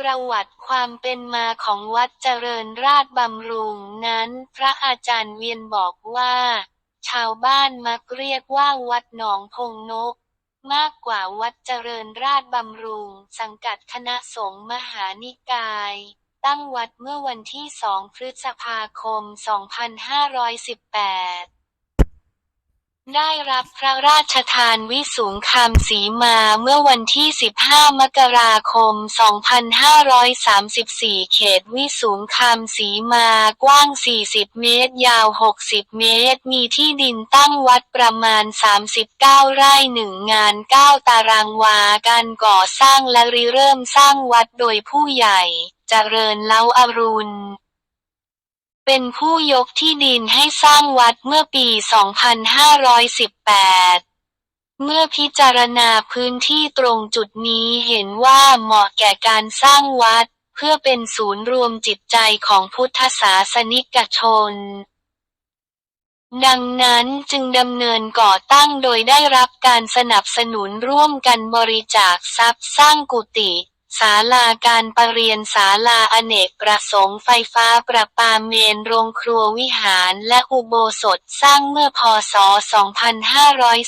ประวัติความเป็นมาของวัดเจริญราษฎร์บำรุงนั้น พระอาจารย์เวียนบอกว่า ชาวบ้านมักเรียกว่าวัดหนองพงนก มากกว่าวัดเจริญราษฎร์บำรุง สังกัดคณะสงฆ์มหานิกาย ตั้งวัดเมื่อวันที่ 2 พฤษภาคม 2518 ได้รับพระราชทานวิสูงคำสีมาเมื่อวันที่ 15 มกราคม 2534 เขตวิสูงคำสีมากว้าง 40 เมตร ยาว 60 เมตร มีที่ดินตั้งวัดประมาณ 39 ไร่หนึ่งงาน 9 ตารางวา การก่อสร้างและริเริ่มสร้างวัดโดยผู้ใหญ่เจริญเล้าอรุณ เป็นผู้ยกที่ดินให้สร้างวัดเมื่อปี 2518เมื่อพิจารณาพื้นที่ตรงจุดนี้เห็นว่าเหมาะแก่การสร้างวัด เพื่อเป็นศูนย์รวมจิตใจของพุทธศาสนิกชน ดังนั้นจึงดำเนินก่อตั้งโดยได้รับการสนับสนุนร่วมกันบริจาคทรัพย์สร้างกุฏิ ศาลาการประเรียนศาลาอเนกประสงค์ไฟฟ้าประปาเมนโรงครัววิหารและอุโบสถสร้างเมื่อพศ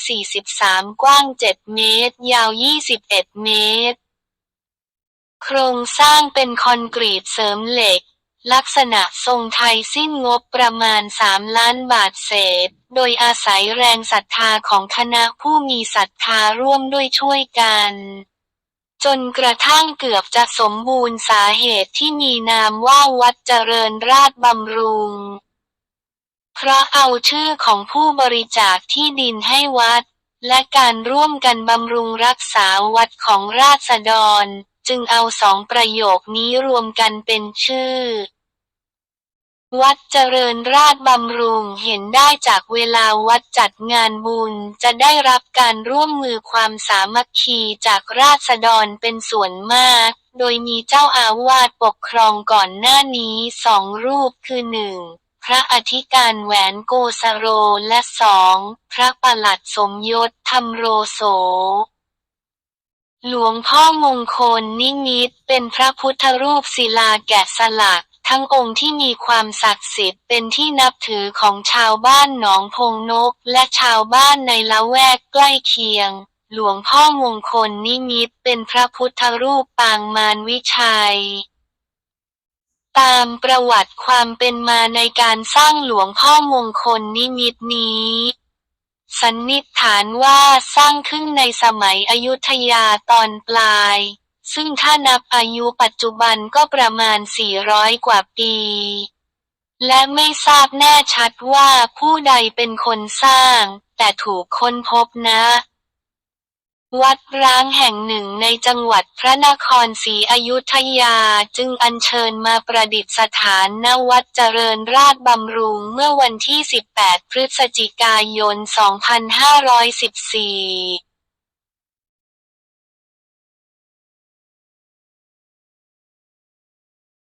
2543 กว้าง 7 เมตร ยาว 21 เมตร โครงสร้างเป็นคอนกรีตเสริมเหล็ก ลักษณะทรงไทยสิ้นงบประมาณ 3 ล้านบาทเศษ โดยอาศัยแรงศรัทธาของคณะผู้มีศรัทธาร่วมด้วยช่วยกัน จนกระทั่งเกือบจะสมบูรณ์สาเหตุที่มีนามว่าวัดเจริญราษฎรบำรุง เพราะเอาชื่อของผู้บริจาคที่ดินให้วัด และการร่วมกันบำรุงรักษาวัดของราษฎร จึงเอาสองประโยคนี้รวมกันเป็นชื่อ วัดเจริญราษฎร์บำรุงเห็นได้จากเวลาวัดจัดงานบุญ จะได้รับการร่วมมือความสามัคคีจากราษฎรเป็นส่วนมาก โดยมีเจ้าอาวาสปกครองก่อนหน้านี้สองรูปคือหนึ่งพระอธิการแหวนโกสโรและสองพระประหลัดสมยศธรรมโรโสหลวงพ่อมงคลนิมิตเป็นพระพุทธรูปศิลาแกะสลัก ทั้งองค์ที่มีความศักดิ์สิทธิ์เป็นที่นับถือของชาวบ้านหนองพงนก และชาวบ้านในละแวกใกล้เคียง หลวงพ่อมงคลนิมิตเป็นพระพุทธรูปปางมารวิชัยตามประวัติความเป็นมาในการสร้างหลวงพ่อมงคลนิมิตนี้ สันนิษฐานว่าสร้างขึ้นในสมัยอยุธยาตอนปลาย ซึ่งถ้านับอายุปัจจุบันก็ประมาณ 400 กว่าปี และไม่ทราบแน่ชัดว่าผู้ใดเป็นคนสร้าง แต่ถูกค้นพบนะ วัดร้างแห่งหนึ่งในจังหวัดพระนครศรีอยุธยาจึงอัญเชิญมาประดิษฐานณวัดเจริญราษฎร์บำรุงเมื่อวันที่ 18 พฤศจิกายน 2514